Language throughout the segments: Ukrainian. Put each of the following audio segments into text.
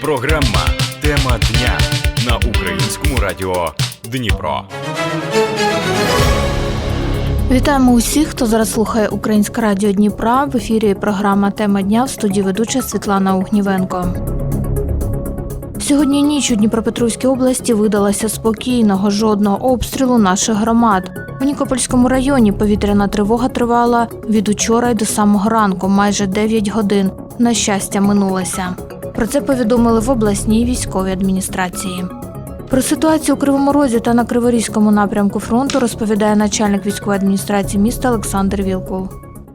Програма Тема дня на українському радіо Дніпро. Вітаємо усіх, хто зараз слухає Українське радіо Дніпра. В ефірі програма Тема дня в студії ведуча Світлана Угнівенко. Сьогодні ніч у Дніпропетровській області видалася спокійного жодного обстрілу наших громад. У Нікопольському районі повітряна тривога тривала від учора й до самого ранку, майже 9 годин. На щастя, минулася. Про це повідомили в обласній військовій адміністрації. Про ситуацію у Кривому Розі та на Криворізькому напрямку фронту розповідає начальник військової адміністрації міста Олександр Вілкул.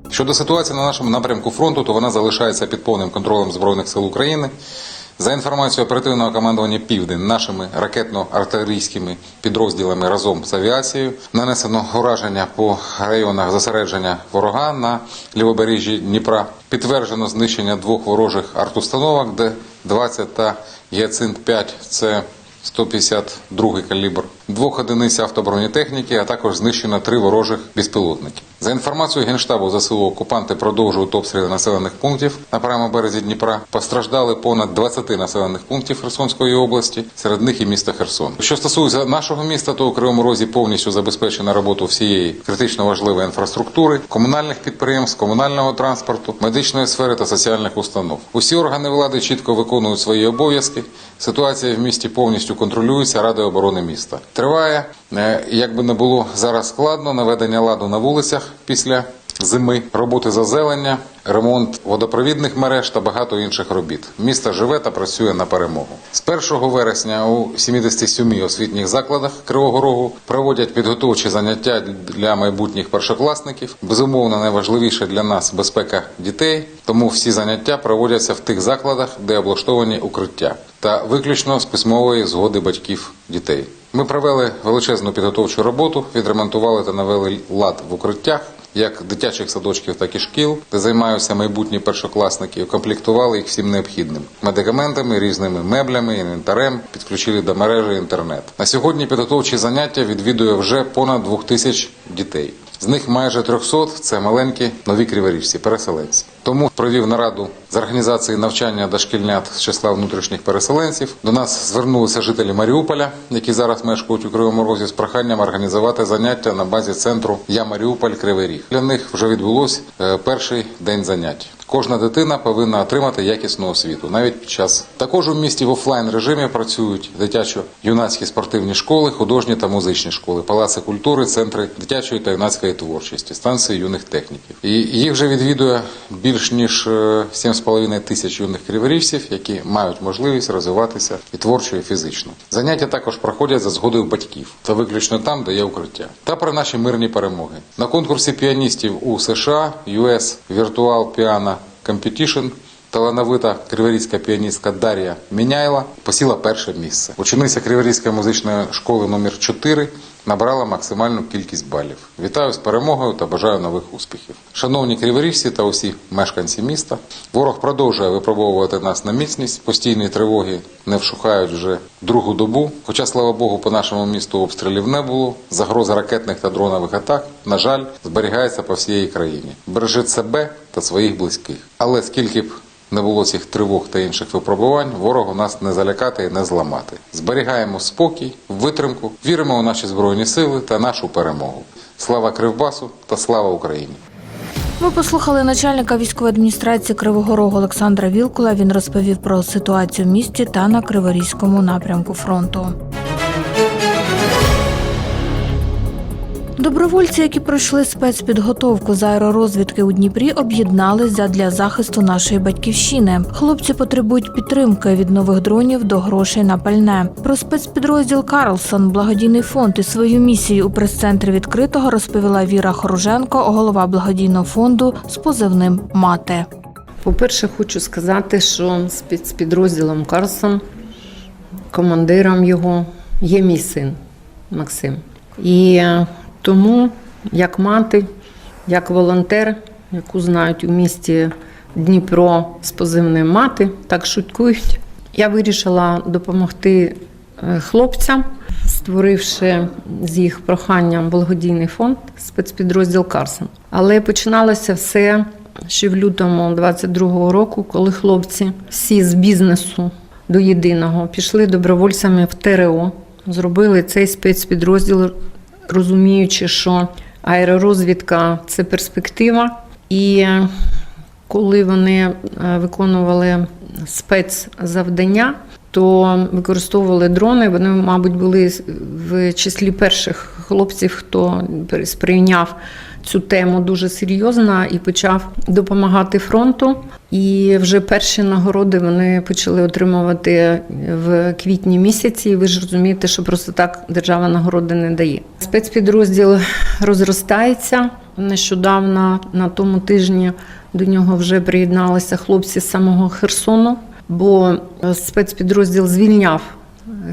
Щодо ситуації на нашому напрямку фронту, то вона залишається під повним контролем Збройних сил України. За інформацією оперативного командування Південь нашими ракетно-артилерійськими підрозділами разом з авіацією нанесено ураження по районах зосередження ворога на лівобережжі Дніпра. Підтверджено знищення двох ворожих артустановок, де 20 та Гіацинт 5 це 152 калібр, двох одиниць автобронетехніки, а також знищено три ворожих безпілотники. За інформацією Генштабу ЗСУ, окупанти продовжують обстріли населених пунктів на правому березі Дніпра. Постраждали понад 20 населених пунктів Херсонської області, серед них і міста Херсон. Що стосується нашого міста, то у Кривому Розі повністю забезпечена роботу всієї критично важливої інфраструктури, комунальних підприємств, комунального транспорту, медичної сфери та соціальних установ. Усі органи влади чітко виконують свої обов'язки. Ситуація в місті повністю контролюється Радою оборони міста. Триває, е, як би не було зараз складно, наведення ладу на вулицях після зими, роботи зазелення, ремонт водопровідних мереж та багато інших робіт. Місто живе та працює на перемогу. З 1 вересня у 77 освітніх закладах Кривого Рогу проводять підготовчі заняття для майбутніх першокласників. Безумовно, найважливіше для нас безпека дітей, тому всі заняття проводяться в тих закладах, де облаштовані укриття, та виключно з письмової згоди батьків дітей. Ми провели величезну підготовчу роботу, відремонтували та навели лад в укриттях. Як дитячих садочків, так і шкіл, де займаються майбутні першокласники, укомплектували їх всім необхідним медикаментами, різними меблями, інвентарем, підключили до мережі інтернет. На сьогодні підготовчі заняття відвідує вже понад двох тисяч дітей. З них майже 300 – це маленькі нові криворіжці, переселенці. Тому провів нараду з організації навчання дошкільнят з числа внутрішніх переселенців. До нас звернулися жителі Маріуполя, які зараз мешкають у Кривому Розі, з проханням організувати заняття на базі центру Я Маріуполь Кривий Ріг. Для них вже відбулось е, перший день занять. Кожна дитина повинна отримати якісну освіту, навіть під час також у місті в офлайн режимі працюють дитячо-юнацькі спортивні школи, художні та музичні школи, палаци культури, центри дитячої та юнацької творчості, станції юних техніків. І їх вже відвідує більш ніж е, 7,5 тисяч юних криворіжців, які мають можливість розвиватися і творчо, і фізично. Заняття також проходять за згодою батьків та виключно там, де є укриття. Та про наші мирні перемоги на конкурсі піаністів у США US Virtual Piano Competition Талановита криворізька піаністка Дар'я Міняйла посіла перше місце. Учениця Криворізької музичної школи номер 4 набрала максимальну кількість балів. Вітаю з перемогою та бажаю нових успіхів. Шановні криворіжці та усі мешканці міста. Ворог продовжує випробовувати нас на міцність. Постійні тривоги не вшухають вже другу добу. Хоча, слава Богу, по нашому місту обстрілів не було. Загроза ракетних та дронових атак, на жаль, зберігається по всієї країні. Бережіть себе та своїх близьких. Але скільки б не було цих тривог та інших випробувань, ворогу нас не залякати і не зламати. Зберігаємо спокій, витримку, віримо у наші збройні сили та нашу перемогу. Слава Кривбасу та слава Україні! Ми послухали начальника військової адміністрації Кривого Рогу Олександра Вілкула. Він розповів про ситуацію в місті та на Криворізькому напрямку фронту. Добровольці, які пройшли спецпідготовку з аеророзвідки у Дніпрі, об'єднались для захисту нашої батьківщини. Хлопці потребують підтримки від нових дронів до грошей на пальне. Про спецпідрозділ Карлсон, благодійний фонд і свою місію у прес-центрі відкритого розповіла Віра Хоруженко, голова благодійного фонду з позивним Мати. По-перше, хочу сказати, що з під- з підрозділом Карсон, командиром його є мій син Максим. І е, тому, як мати, як волонтер, яку знають у місті Дніпро з позивним мати, так шуткують. Я вирішила допомогти е, хлопцям, створивши з їх проханням благодійний фонд спецпідрозділ Карсон. Але починалося все ще в лютому 22-го року, коли хлопці всі з бізнесу до єдиного. Пішли добровольцями в ТРО, зробили цей спецпідрозділ, розуміючи, що аеророзвідка це перспектива. І е, коли вони е, виконували спецзавдання, то використовували дрони. Вони, мабуть, були в числі перших хлопців, хто сприйняв цю тему дуже серйозно і почав допомагати фронту. І вже перші нагороди вони почали отримувати в квітні місяці. І ви ж розумієте, що просто так держава нагороди не дає. Спецпідрозділ розростається. Нещодавно на тому тижні до нього вже приєдналися хлопці з самого Херсону, бо спецпідрозділ звільняв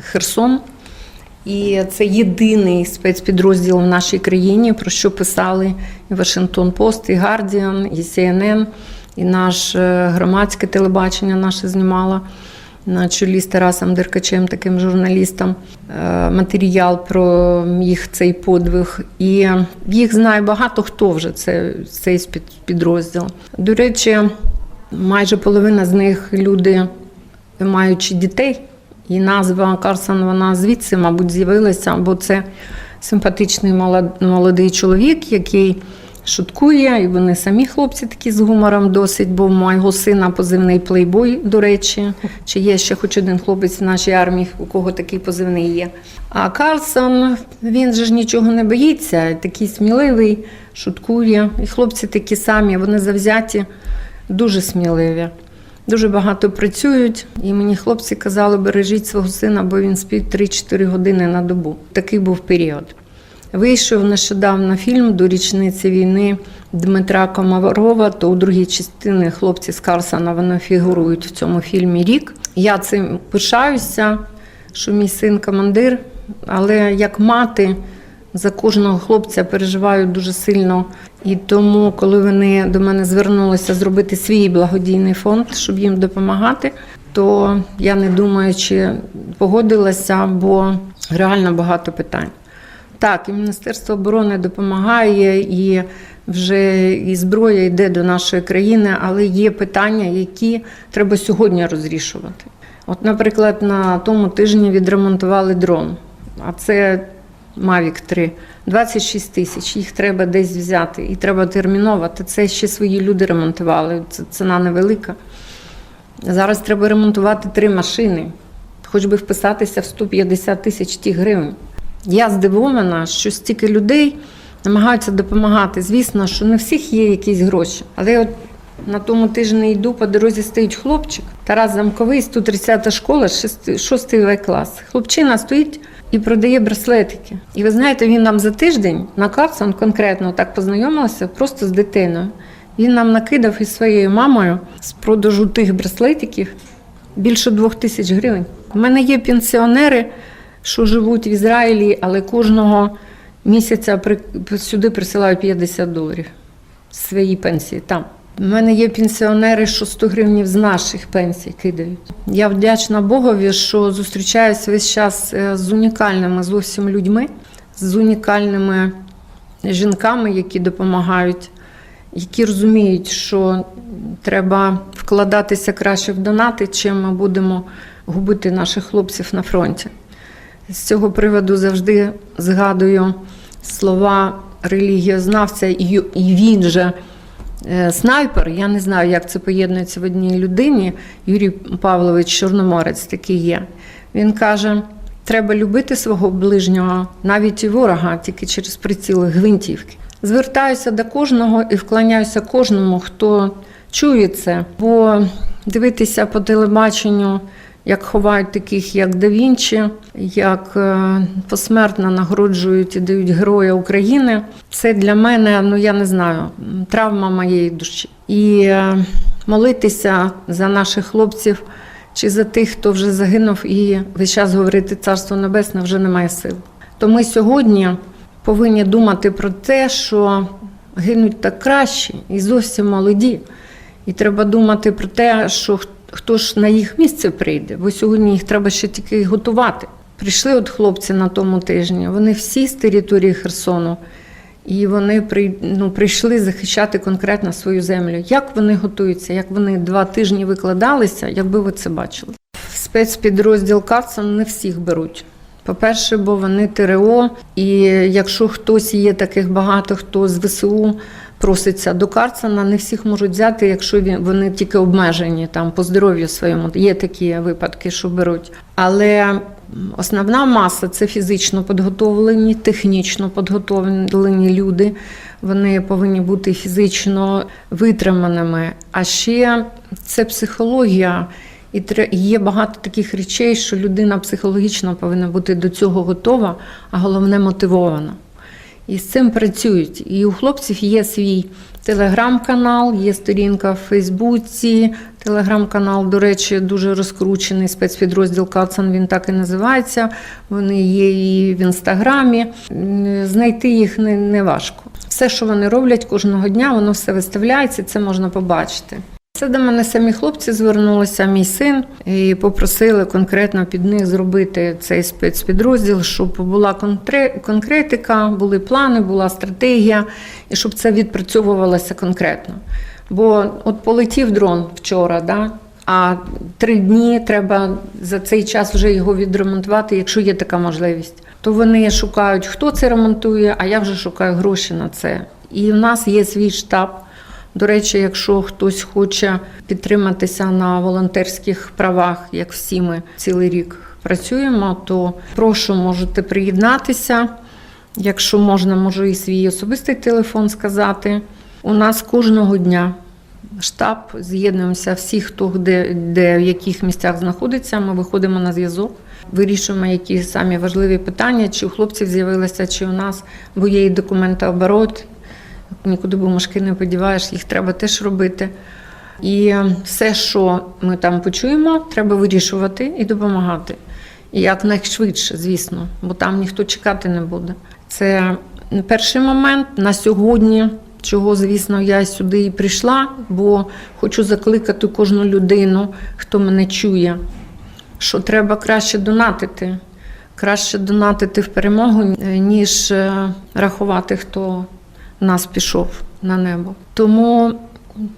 Херсон. І це єдиний спецпідрозділ в нашій країні, про що писали і Вашингтон Пост, і Гардіан, і CNN, і наш е, громадське телебачення наше знімало на чолі з Тарасом Деркачем, таким журналістом, е, матеріал про їх цей подвиг. І їх знає багато хто вже це, цей спецпідрозділ. До речі, майже половина з них люди, маючи дітей. І назва Карсон, вона звідси, мабуть, з'явилася, бо це симпатичний молодий чоловік, який шуткує, і вони самі хлопці такі з гумором досить, бо в мого сина позивний плейбой, до речі. Чи є ще хоч один хлопець в нашій армії, у кого такий позивний є. А Карлсон, він же ж нічого не боїться, такий сміливий, шуткує. І хлопці такі самі, вони завзяті, дуже сміливі. Дуже багато працюють, і мені хлопці казали, бережіть свого сина, бо він спить 3-4 години на добу. Такий був період. Вийшов нещодавно фільм до річниці війни Дмитра Комарова, то у другій частині хлопці з Карсона вони фігурують в цьому фільмі рік. Я цим пишаюся, що мій син командир, але як мати за кожного хлопця переживаю дуже сильно. І тому, коли вони до мене звернулися зробити свій благодійний фонд, щоб їм допомагати, то я не думаю, чи погодилася, бо реально багато питань. Так, і Міністерство оборони допомагає, і вже і зброя йде до нашої країни, але є питання, які треба сьогодні розрішувати. От, наприклад, на тому тижні відремонтували дрон, а це Mavic 3, 26 тисяч. Їх треба десь взяти, і треба терміновати. Це ще свої люди ремонтували. Це ціна невелика. Зараз треба ремонтувати три машини, хоч би вписатися в 150 тисяч ті гривень. Я здивована, що стільки людей намагаються допомагати. Звісно, що не всіх є якісь гроші. Але от на тому тижні йду, по дорозі стоїть хлопчик, Тарас Замковий, 130 школа, 6 В клас. Хлопчина стоїть і продає браслетики. І ви знаєте, він нам за тиждень на Карсон конкретно так познайомився просто з дитиною. Він нам накидав із своєю мамою з продажу тих браслетиків більше двох тисяч гривень. У мене є пенсіонери, що живуть в Ізраїлі, але кожного місяця сюди присилають 50 доларів свої пенсії там. У мене є пенсіонери, що 100 гривень з наших пенсій кидають. Я вдячна Богові, що зустрічаюся весь час е, з унікальними зовсім людьми, з унікальними жінками, які допомагають, які розуміють, що треба вкладатися краще в донати, чим ми будемо губити наших хлопців на фронті. З цього приводу завжди згадую слова релігіознавця, і він же снайпер. Я не знаю, як це поєднується в одній людині. Юрій Павлович Чорноморець такий є. Він каже: треба любити свого ближнього, навіть і ворога, тільки через приціли гвинтівки. Звертаюся до кожного і вклоняюся кожному, хто чує це, бо дивитися по телебаченню як ховають таких, як Да Вінчі, як е, посмертно нагороджують і дають Героя України. Це для мене, ну я не знаю, травма моєї душі. І е, молитися за наших хлопців чи за тих, хто вже загинув, і весь час говорити Царство Небесне вже немає сил. То ми сьогодні повинні думати про те, що гинуть так краще і зовсім молоді. І треба думати про те, що х- хто ж на їх місце прийде, бо сьогодні їх треба ще тільки готувати. Прийшли от хлопці на тому тижні, вони всі з території Херсону, і вони ну, прийшли захищати конкретно свою землю. Як вони готуються, як вони два тижні викладалися, якби ви це бачили. Спецпідрозділ Карсон не всіх беруть. По-перше, бо вони ТРО, і якщо хтось є таких багато, хто з ВСУ проситься до Карсона, не всіх можуть взяти, якщо він- вони тільки обмежені там по здоров'ю своєму. Є такі випадки, що беруть. Але основна маса це фізично підготовлені, технічно підготовлені люди. Вони повинні бути фізично витриманими. А ще це психологія. І є багато таких речей, що людина психологічно повинна бути до цього готова, а головне мотивована. І з цим працюють. І у хлопців є свій телеграм-канал, є сторінка в Фейсбуці. Телеграм-канал, до речі, дуже розкручений спецпідрозділ Кацан, він так і називається. Вони є і в інстаграмі. Знайти їх не, не важко. Все, що вони роблять кожного дня, воно все виставляється, це можна побачити. Це до мене самі хлопці звернулися, мій син, і попросили конкретно під них зробити цей спецпідрозділ, щоб була конкретика, були плани, була стратегія, і щоб це відпрацьовувалося конкретно. Бо от полетів дрон вчора, да? а три дні треба за цей час вже його відремонтувати, якщо є така можливість. То вони шукають, хто це ремонтує, а я вже шукаю гроші на це. І в нас є свій штаб. До речі, якщо хтось хоче підтриматися на волонтерських правах, як всі ми цілий рік працюємо, то прошу, можете приєднатися. Якщо можна, можу і свій особистий телефон сказати. У нас кожного дня штаб, з'єднуємося всі, хто де, де в яких місцях знаходиться. Ми виходимо на зв'язок, вирішуємо які самі важливі питання, чи у хлопців з'явилися, чи у нас, бо є і документооборот, нікуди бумажки не подіваєш, їх треба теж робити. І все, що ми там почуємо, треба вирішувати і допомагати. І якнайшвидше, звісно, бо там ніхто чекати не буде. Це перший момент на сьогодні, чого, звісно, я сюди і прийшла, бо хочу закликати кожну людину, хто мене чує, що треба краще донатити. Краще донатити в перемогу, ніж е, рахувати, хто нас пішов на небо. Тому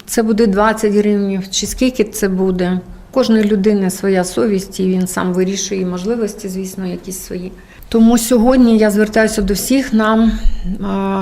це буде 20 гривень, чи скільки це буде. Кожної людини своя совість, і він сам вирішує можливості, звісно, якісь свої. Тому сьогодні я звертаюся до всіх нам,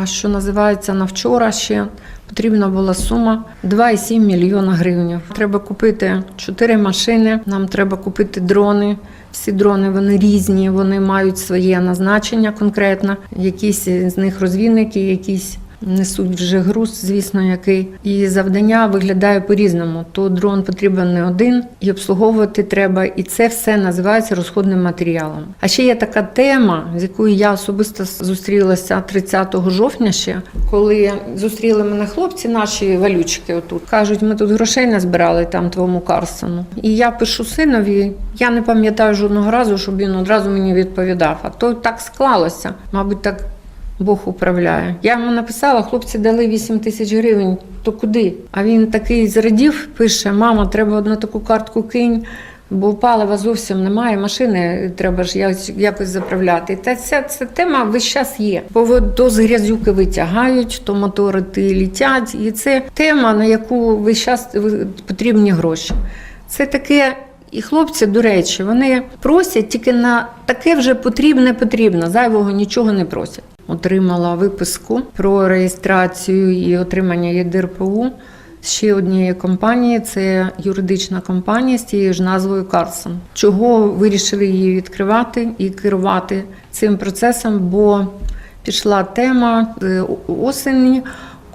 що називається на вчора ще. Потрібна була сума 2,7 мільйона гривень. Треба купити 4 машини, нам треба купити дрони. Всі дрони вони різні, вони мають своє назначення конкретно. Якісь з них розвідники, якісь несуть вже груз, звісно, який. І завдання виглядає по-різному. То дрон потрібен не один, і обслуговувати треба. І це все називається розходним матеріалом. А ще є така тема, з якою я особисто зустрілася 30 жовтня ще, коли зустріли мене хлопці, наші валючки отут. Кажуть, ми тут грошей назбирали там твоєму Карсону. І я пишу синові, я не пам'ятаю жодного разу, щоб він одразу мені відповідав. А то так склалося. Мабуть, так Бог управляє. Я йому написала, хлопці дали 8 тисяч гривень, то куди? А він такий зрадів, пише: мама, треба одну таку картку кинь. Бо палива зовсім немає, машини треба ж якось- заправляти. Та ця, ця тема весь час є. Бо то з грязюки витягають, то мотори ти літять. І це тема, на яку весь час потрібні гроші. Це таке. І хлопці, до речі, вони просять тільки на таке вже потрібне, потрібно. Зайвого нічого не просять. Отримала виписку про реєстрацію і отримання ЄДРПУ ще однієї компанії. Це юридична компанія з тією ж назвою Карсон. Чого вирішили її відкривати і керувати цим процесом? Бо пішла тема осені,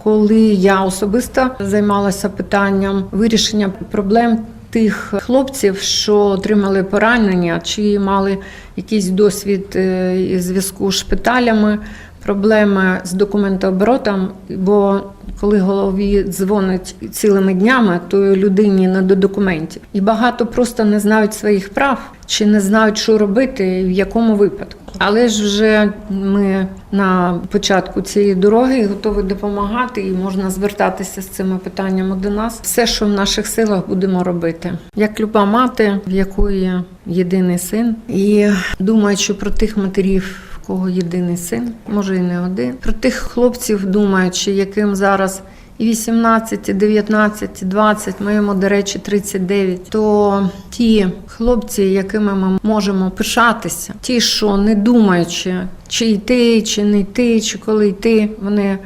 коли я особисто займалася питанням вирішення проблем тих хлопців, що отримали поранення, чи мали якийсь досвід е, зв'язку з шпиталями, проблеми з документооборотом, бо коли голові дзвонить цілими днями, то людині не до документів. І багато просто не знають своїх прав чи не знають, що робити в якому випадку. Але ж вже ми на початку цієї дороги готові допомагати і можна звертатися з цими питаннями до нас. Все, що в наших силах, будемо робити. Як люба мати, в якої єдиний син, і думаючи про тих матерів. В Кого єдиний син, може і не один. Про тих хлопців, думаючи, яким зараз і 18, і 19, і 20, моєму, до речі, 39, то ті хлопці, якими ми можемо пишатися, ті, що не думаючи, чи йти, чи не йти, чи коли йти, вони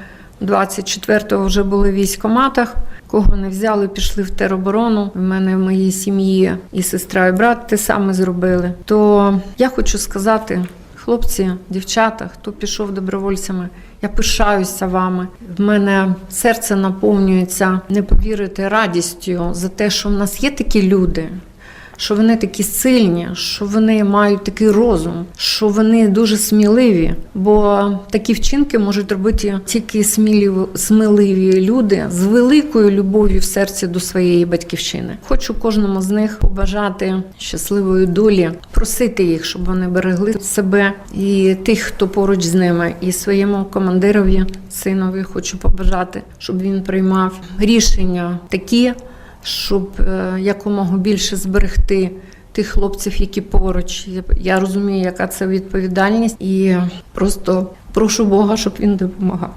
24-го вже були в військкоматах. Кого не взяли, пішли в тероборону. У мене в моїй сім'ї і сестра, і брат те саме зробили. То я хочу сказати, хлопці, дівчата, хто пішов добровольцями, я пишаюся вами. В мене серце наповнюється, не повірити радістю за те, що в нас є такі люди. Що вони такі сильні, що вони мають такий розум, що вони дуже сміливі, бо такі вчинки можуть робити тільки сміливі, сміливі люди з великою любов'ю в серці до своєї батьківщини. Хочу кожному з них побажати щасливої долі, просити їх, щоб вони берегли себе і тих, хто поруч з ними, і своєму командирові, синові хочу побажати, щоб він приймав рішення такі щоб е, якомога більше зберегти тих хлопців, які поруч. Я- Я розумію, яка це відповідальність, і просто прошу Бога, щоб він допомагав.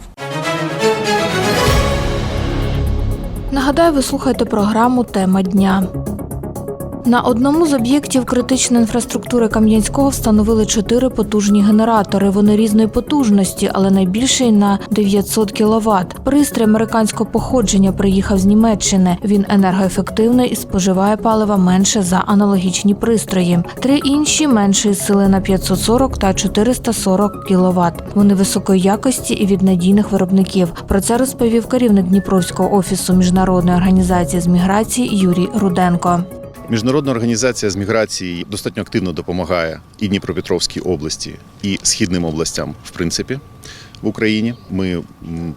Нагадаю, ви слухаєте програму Тема дня. На одному з об'єктів критичної інфраструктури Кам'янського встановили чотири потужні генератори. Вони різної потужності, але найбільший на 900 кВт. Пристрій американського походження приїхав з Німеччини. Він енергоефективний і споживає палива менше за аналогічні пристрої. Три інші меншої сили на 540 та 440 кВт. Вони високої якості і від надійних виробників. Про це розповів керівник Дніпровського офісу міжнародної організації з міграції Юрій Руденко. Міжнародна організація з міграції достатньо активно допомагає і Дніпропетровській області, і східним областям, в принципі, в Україні. Ми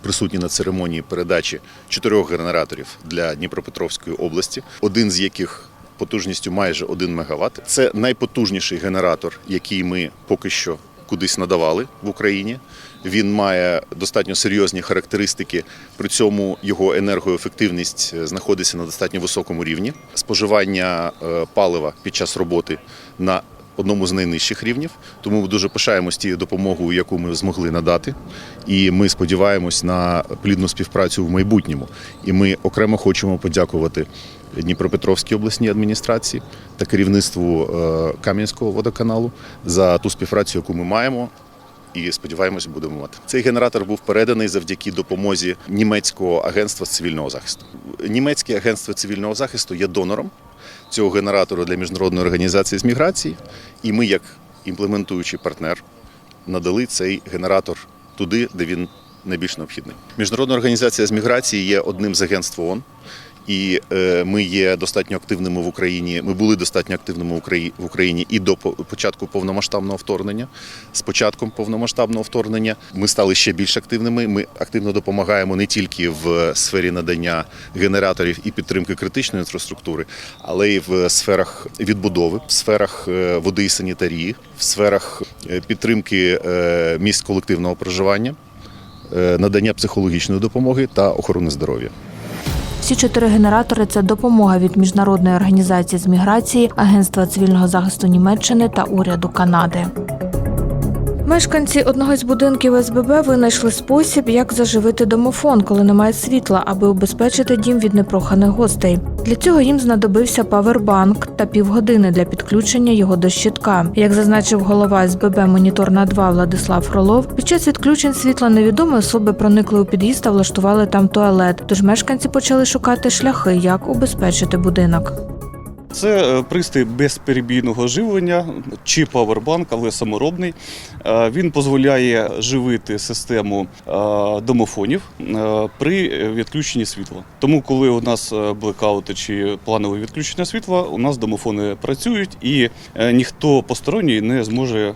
присутні на церемонії передачі чотирьох генераторів для Дніпропетровської області, один з яких потужністю майже 1 МВт. Це найпотужніший генератор, який ми поки що кудись надавали в Україні. Він має достатньо серйозні характеристики. При цьому його енергоефективність е, знаходиться на достатньо високому рівні. Споживання е, палива під час роботи на одному з найнижчих рівнів. Тому ми дуже пишаємось тією допомогою, яку ми змогли надати. І ми сподіваємось на плідну співпрацю в майбутньому. І ми окремо хочемо подякувати Дніпропетровській обласній адміністрації та керівництву е, Кам'янського водоканалу за ту співпрацю, яку ми маємо. І сподіваємось, будемо мати. Цей генератор був переданий завдяки допомозі німецького агентства цивільного захисту. Німецьке агентство цивільного захисту є донором цього генератору для міжнародної організації з міграції. І ми, як імплементуючий партнер, надали цей генератор туди, де він найбільш необхідний. Міжнародна організація з міграції є одним з агентств ООН. І е, ми є достатньо активними в Україні. Ми були достатньо активними в Украї- в Україні і до по- початку повномасштабного вторгнення. З початком повномасштабного вторгнення ми стали ще більш активними. Ми активно допомагаємо не тільки в сфері надання генераторів і підтримки критичної інфраструктури, але й в сферах відбудови, в сферах е, води і санітарії, в сферах е, підтримки місць колективного проживання, надання психологічної допомоги та охорони здоров'я. Всі чотири генератори це допомога від міжнародної організації з міграції, Агентства цивільного захисту Німеччини та уряду Канади. Мешканці одного із будинків СББ винайшли спосіб, як заживити домофон, коли немає світла, аби убезпечити дім від непроханих гостей. Для цього їм знадобився павербанк та півгодини для підключення його до щитка. Як зазначив голова СББ Монітор на 2 Владислав Фролов, під час відключень світла невідомі особи проникли у під'їзд та влаштували там туалет. Тож мешканці почали шукати шляхи, як убезпечити будинок. Це е, пристрій безперебійного живлення чи павербанк, але саморобний. Е, Він дозволяє живити систему е, домофонів при відключенні світла. Тому, коли у нас блекаути чи планове відключення світла, у нас домофони працюють і ніхто посторонній не зможе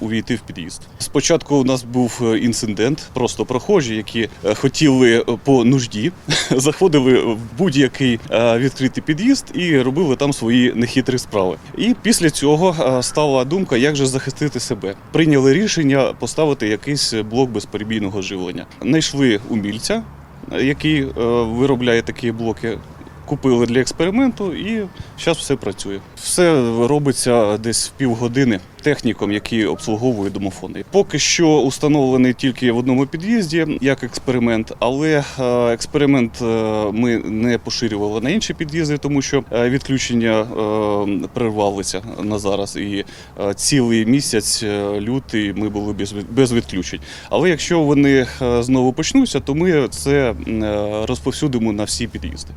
увійти в під'їзд. Спочатку у нас був інцидент, просто прохожі, які хотіли по нужді, заходили в будь-який відкритий під'їзд і робили там свої нехитрі справи. І після цього е, стала думка, як же захистити себе. Прийняли рішення поставити якийсь блок безперебійного живлення. Знайшли умільця, який е, виробляє такі блоки. Купили для експерименту, і зараз все працює. Все робиться десь в півгодини техніком, який обслуговує домофони. Поки що установлений тільки в одному під'їзді як експеримент, але е, експеримент е, ми не поширювали на інші під'їзди, тому що е, відключення перервалися на зараз. І цілий місяць, лютий, ми були без, від- відключень. Але якщо вони знову почнуться, то ми це розповсюдимо на всі під'їзди.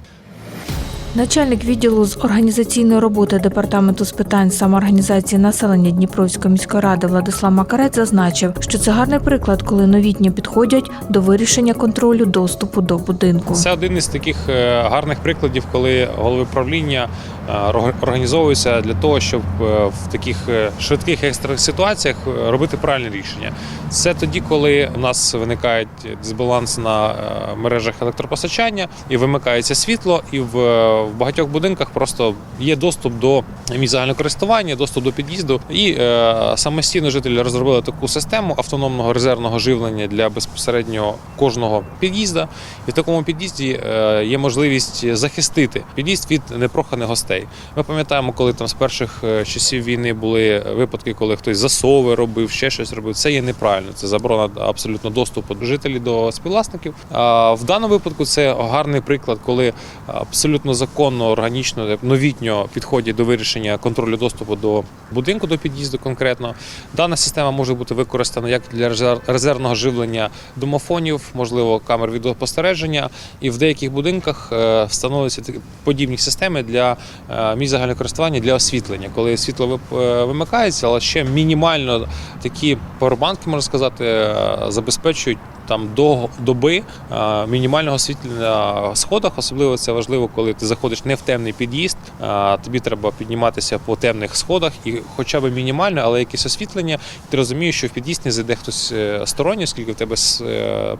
Начальник відділу з організаційної роботи департаменту з питань самоорганізації населення Дніпровської міської ради Владислав Макарець зазначив, що це гарний приклад, коли новітні підходять до вирішення контролю доступу до будинку. Це один із таких е, гарних прикладів, коли голови правління е, організовуються для того, щоб е, в таких швидких екстрених ситуаціях робити правильне рішення. Це тоді, коли у нас виникає дисбаланс на мережах електропостачання і вимикається світло, і в, в багатьох будинках просто є доступ до місць користування, доступ до під'їзду. І е, самостійно жителі розробили таку систему автономного резервного живлення для безпосередньо кожного під'їзда. І в такому під'їзді е, є можливість захистити під'їзд від непроханих гостей. Ми пам'ятаємо, коли там з перших е, часів війни були випадки, коли хтось засови робив, ще щось робив. Це є неправильно. Це заборона абсолютно доступу жителів до співвласників. А в даному випадку це гарний приклад, коли абсолютно законно, органічно, новітньо підходять до вирішення контролю доступу до будинку, до під'їзду конкретно. Дана система може бути використана як для резер- резервного живлення домофонів, можливо, камер відеоспостереження. І в деяких будинках е, встановлюються подібні системи для е, місць загального користування для освітлення, коли світло е, вимикається, але ще мінімально такі павербанки, можна сказати, забезпечують. Там до доби е, мінімального освітлення на сходах, особливо це важливо, коли ти заходиш не в темний під'їзд. е, Тобі треба підніматися по темних сходах, і хоча б мінімально, але якесь освітлення. Ти розумієш, що в під'їзд не зайде хтось е, сторонній, оскільки в тебе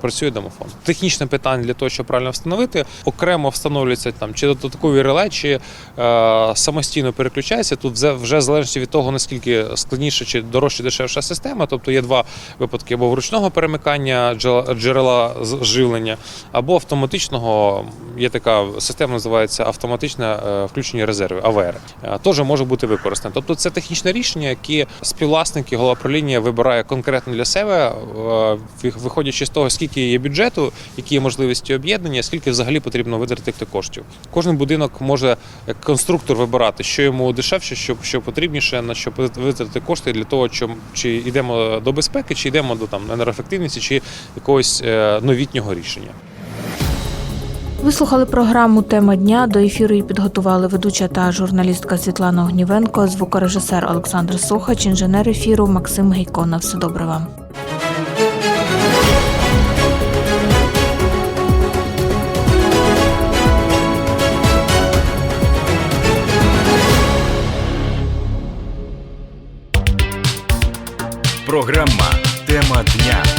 працює домофон. Технічне питання для того, щоб правильно встановити, окремо встановлюється там чи додаткові реле, чи самостійно переключається. Тут вже, в від того, наскільки складніше чи дорожче дешевша система. Тобто є два випадки або вручного перемикання джерела- джерела з- живлення, або автоматичного. Є така система, називається автоматичне е, включення резервів АВР. Е, Теж може бути використане. Тобто це технічне рішення, яке співвласники голова правління вибирає конкретно для себе, е, виходячи з того, скільки є бюджету, які є можливості об'єднання, скільки взагалі потрібно витратити коштів. Кожен будинок може як конструктор вибирати, що йому дешевше, що, що потрібніше, на що витратити кошти для того, чи йдемо до безпеки, чи йдемо до там енергоефективності, чи якогось е, новітнього рішення. Ви слухали програму Тема дня. До ефіру її підготували ведуча та журналістка Світлана Огнівенко, звукорежисер Олександр Сохач, інженер ефіру Максим Гейко. На все добре вам. Програма Тема дня